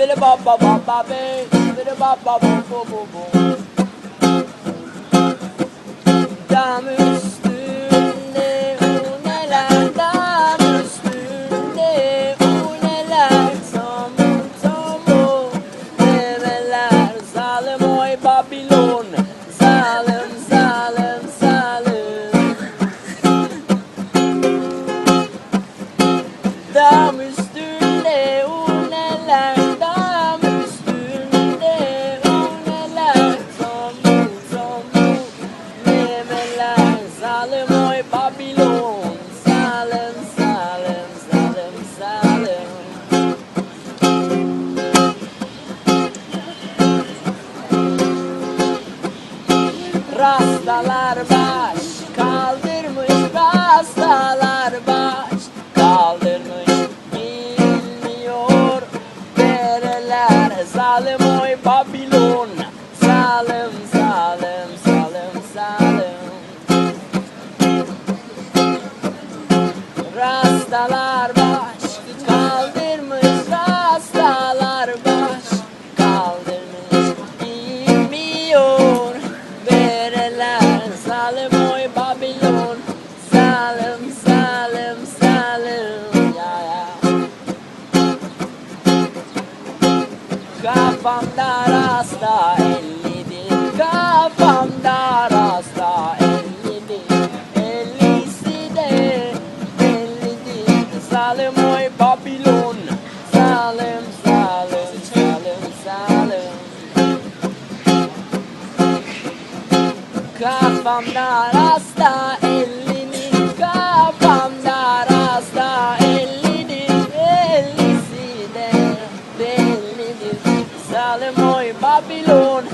bili ba ba ba ba be, bili ba ba ba ba ba ba. Damn zalim oy Babilon, zalim zalim zalim zalim. Rastalar baş kaldırmış Rastalar baş. Kaldırmış Bilmiyor Dereler zalim oy Babilon Rastalar baş kaldırmış Rastalar baş. Kaldırmış Bilmiyor. Vereler zalim oy Babilon. Zalim zalim zalim ya ya. Kafamda rasta ellidir Kafamda Kafamda rasta ellinin Kafamda rasta ellinin Ellisi de bellidir Babilon